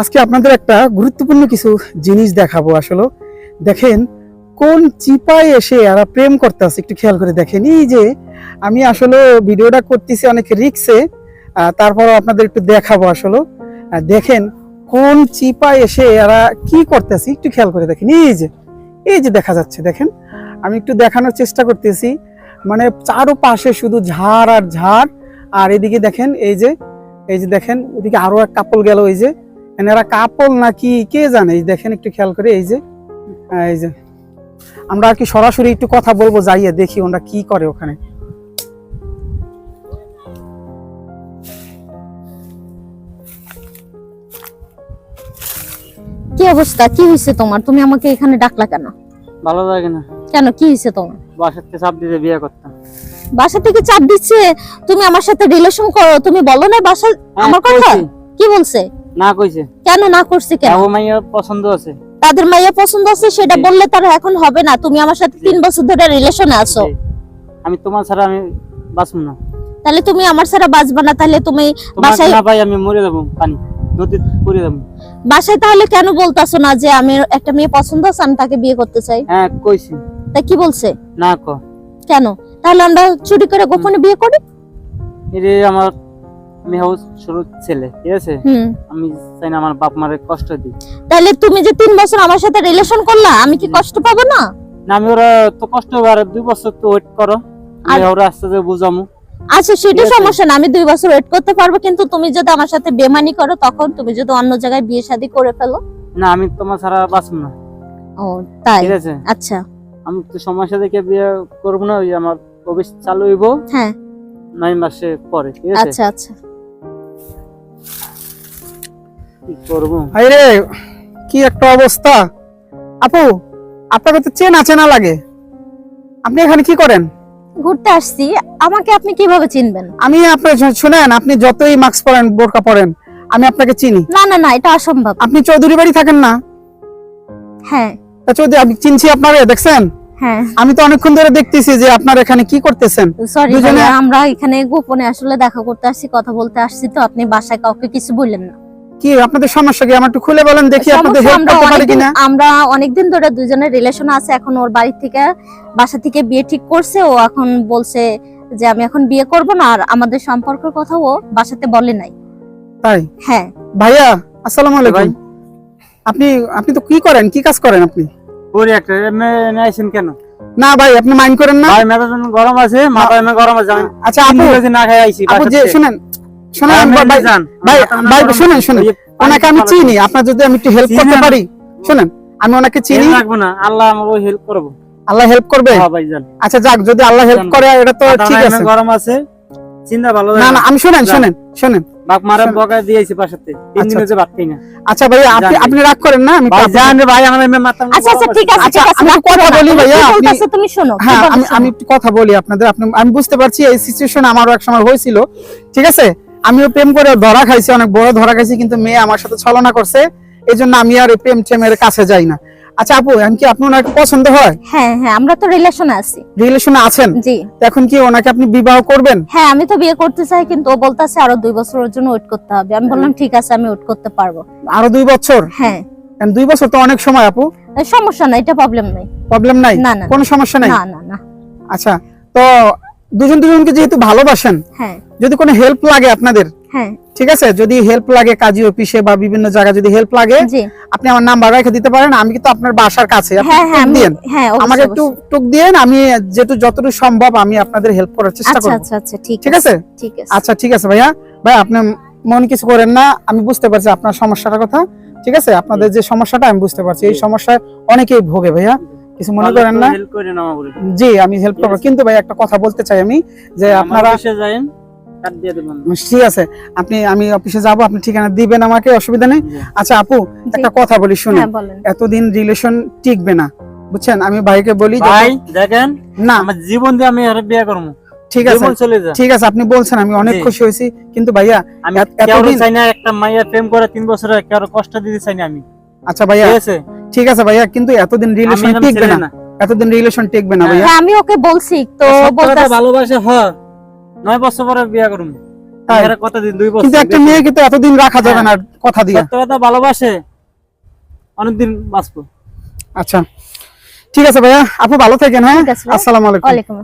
আজকে আপনাদের একটা গুরুত্বপূর্ণ কিছু জিনিস দেখাবো আসলে। দেখেন, কোন চিপায় এসে এরা প্রেম করতেছে একটু খেয়াল করে দেখেন। এই যে, আমি আসলে ভিডিওটা করতেছি অনেক রিক্সে তারপরও আপনাদের একটু দেখাবো আসলে। দেখেন, কোন চিপায় এসে এরা কি করতেছে একটু খেয়াল করে দেখেন। এই যে এই যে দেখা যাচ্ছে, দেখেন। আমি একটু দেখানোর চেষ্টা করতেছি। মানে চারোপাশে শুধু ঝাড় আর ঝাড়। আর এদিকে দেখেন, এই যে এই যে দেখেন, ওদিকে আরও এক কাপল গেল, এই যে। এনারা কাপল নাকি কে জানে? দেখেন একটু খেয়াল করে এই যে এই যে। আমরা আর কি সরাসরি একটু কথা বলব যাইয়ে দেখি ওরা কি করে ওখানে। কি অবস্থা? কি হয়েছে তোমার? তুমি আমাকে এখানে ডাকলা কেন? ভালো লাগে না। কেন? কি হয়েছে তোমার? বাসার থেকে চাপ দিতে বিয়ে করতাম। বাসা থেকে চাপ দিচ্ছে? তুমি আমার সাথে রিলেশন করো। তুমি বলো না বাসা হ্যাঁ, আমার কথা? কি বলছে? না কইছে। কেন না করছে কেন? ও মাইয়া পছন্দ আছে। তাদের মাইয়া পছন্দ আছে সেটা বললে তার এখন হবে না। তুমি আমার সাথে তিন বছর ধরে রিলেশনে আছো। আমি তোমার ছাড়া আমি বাঁচব না। তাহলে তুমি আমার ছাড়া বাঁচবা না তাহলে তুমি বাসায় না পাই আমি মরে যাব পানি। নদী পড়ে যাব। বাসায় তাহলে কেন বলতাছো না যে আমি একটা মেয়ে পছন্দ আছে আমি তাকে বিয়ে করতে চাই? হ্যাঁ কইছি। তা কি বলছে? না ক। কেন? তাহলে আমরা চুরি করে গোপনে বিয়ে করি? এরে আমার মেহাউ ছোট ছেলে ঠিক আছে? আমি চাই না আমার বাপ মারে কষ্ট দিই তাহলে তুমি যে তিন বছর আমার সাথে রিলেশন করলা আমি কি কষ্ট পাবো না? না আমি ওরা তো কষ্ট আর দুই বছর তো ওয়েট করো। আমি ওরা আস্তে আস্তে বুঝামু। আচ্ছা সেটা সমস্যা না আমি দুই বছর ওয়েট করতে পারব কিন্তু তুমি যদি আমার সাথে বেমানি করো তখন তুমি যদি অন্য জায়গায় বিয়ে শাদী করে ফেলো। না আমি তোমার ছাড়া বাঁচব না। ও তাই? ঠিক আছে? আচ্ছা। আমি তো সমস্যা দেখে বিয়ে করব না ওই আমার প্রবেশ চালু হইব হ্যাঁ। নয় মাসে পরে ঠিক আছে? আচ্ছা আচ্ছা। আরে কি একটা অবস্থা। আপু আপনাকে তো চেনা চেনা লাগে। আপনি এখানে কি করেন? ঘুরতে আসছি। আমাকে আপনি কীভাবে চিনবেন? আমি আপনার শুনেন আপনি যতই মাস্ক পরেন বোরকা পরেন আমি আপনাকে চিনি। না না না এটা অসম্ভব। আপনি চৌধুরী বাড়ি থাকেন না? হ্যাঁ। তা চৌধুরী আমি চিনছি আপনারে দেখছেন? হ্যাঁ। আমি তো অনেকক্ষণ ধরে দেখতেছি যে আপনার এখানে কি করতেছেন। আমরা এখানে গোপনে আসলে দেখা করতে আসছি কথা বলতে আসছি তো আপনি বাসায় কাউকে কিছু বললেন না। কি আপনাদের সমস্যা কি? আমার একটু খুলে বলেন দেখি আপনাদের হেল্প করতে পারি কিনা। আমরা অনেকদিন ধরে দুজনের রিলেশন আছে এখন ওর বাড়ি থেকে বাসা থেকে বিয়ে ঠিক করছে ও এখন বলছে যে আমি এখন বিয়ে করব না আর আমাদের সম্পর্কের কথা ও বাসাতে বলে নাই। তাই? হ্যাঁ। ভাইয়া আসসালামু আলাইকুম। আপনি আপনি তো কি করেন? কি কাজ করেন আপনি? পরে একটা এমনি আইছেন কেন? না ভাই আপনি মাইন্ড করেন না। ভাই মেজাজ গরম আছে মাথা গরম আছে আচ্ছা তিন আপু না খাই আইছি আপু যে শুনেন শুনেন ভাই, ভাই এমনি যান। ভাই মাথা এমনি ভাই গরম শুনেন আছে। শুনেন। ওই যে পানি ওনাকে আমি চিনি আপনার যদি আমি একটু হেল্প করতে পারি শুনেন আমি ওনাকে চিনি। চিনি না আল্লাহ আমাকে হেল্প করব। আল্লাহ হেল্প করবে? হ্যাঁ যান আচ্ছা যাক যদি আল্লাহ হেল্প করে এটা তো ঠিক আছে। গরম আছে। চিন্তা ভালো না না আমি শুনেন শুনেন শুনেন। বাপ মারা বকা দিয়েছি পাশাতে। তিন আচ্ছা, দিন হয়েছে ভাত না। আচ্ছা ভাই আপনি আপনি রাগ করেন না আমি ভাই একটু রে ভাই আমার মাথা আচ্ছা আচ্ছা ঠিক আছে আচ্ছা, ঠিক আছে আমি কথা বলি তুমি ভাইয়া, আপনি- তুমি শোনো হ্যাঁ আমি আমি একটু কথা বলি আপনাদের। আপনি আমি বুঝতে পারছি এই সিচুয়েশন আমারও এক সময় হয়েছিল ঠিক আছে? আমিও প্রেম করে ধরা খাইছি অনেক বড় ধরা খাইছি কিন্তু মেয়ে আমার সাথে ছলনা করছে। এই জন্য আমি আর প্রেম টেমের কাছে যাই না। আচ্ছা আপু এখন কি আপনার ওনাকে পছন্দ হয়? হ্যাঁ হ্যাঁ আমরা তো রিলেশনে আছি। রিলেশনে আছেন? জি। এখন কি ওনাকে আপনি বিবাহ করবেন? হ্যাঁ আমি তো বিয়ে করতে চাই কিন্তু ও বলতেছে আরও দুই বছরের জন্য ওয়েট করতে হবে। আমি বললাম ঠিক আছে আমি ওয়েট করতে পারব। আরও দুই বছর? হ্যাঁ। দুই বছর তো অনেক সময় আপু। সমস্যা নাই এটা প্রবলেম নাই। প্রবলেম নাই? না, না, কোনো সমস্যা নাই? না না না। আচ্ছা তো দুজন দুজনকে যেহেতু ভালোবাসেন হ্যাঁ। যদি কোনো হেল্প লাগে আপনাদের? হ্যাঁ। ঠিক আছে? যদি হেল্প লাগে কাজী অফিসে বা বিভিন্ন জায়গায় যদি হেল্প লাগে আপনি আমার নাম্বার রেখে দিতে পারেন আমি কিন্তু আপনার বাসার কাছে হ্যাঁ আমাকে একটু। টুক দিয়েন আমি যেটু যতটুকু সম্ভব আমি আপনাদের হেল্প করার চেষ্টা আচ্ছা করব। আচ্ছা আচ্ছা ঠিক ঠিক আছে ঠিক আছে। আচ্ছা ঠিক আছে ভাইয়া। ভাই আপনি মন কিছু করেন না আমি বুঝতে পারছি আপনার সমস্যাটার কথা। ঠিক আছে? আপনাদের যে সমস্যাটা আমি বুঝতে পারছি। এই সমস্যায় অনেকেই ভোগে ভাইয়া। কিছু মনে করেন না? জি আমি হেল্প করব। কিন্তু ভাই একটা কথা বলতে চাই আমি যে আপনারা ঠিক আছে আপনি আমি অফিসে যাব আপনি ঠিকানা দিবেন আমাকে অসুবিধা নেই। আচ্ছা আপু একটা কথা বলি শুনুন। হ্যাঁ এতদিন রিলেশন টিকবে না বুঝছেন? আমি ভাইকে বলি ভাই দেখেন না। আমার জীবন দিয়ে আমি আর বিয়ে করব। ঠিক আছে। জীবন চলে যা ঠিক আছে আপনি বলছেন আমি অনেক খুশি হয়েছি। কিন্তু ভাইয়া আমি এতদিন- চাই না একটা মাইয়া প্রেম করে তিন বছরে কারও কষ্ট দিতে চাই না আমি। আচ্ছা ভাইয়া। ঠিক আছে? ঠিক আছে ভাইয়া কিন্তু এতদিন রিলেশন টিকবে না। এতদিন রিলেশন টিকবে না ভাইয়া। হ্যাঁ আমি ওকে বলছি তো বলতে ভালোবাসে হ। নয় বছর পরে বিয়ে করুম। কতদিন? দুই বছর কিন্তু একটা মেয়ে কিন্তু এতদিন রাখা যাবে না কথা দিয়ে। সত্য কথা ভালোবাসে অনেকদিন বাঁচবো। আচ্ছা। ঠিক আছে ভাইয়া আপু ভালো থাকেন হ্যাঁ। আসসালামু আলাইকুম।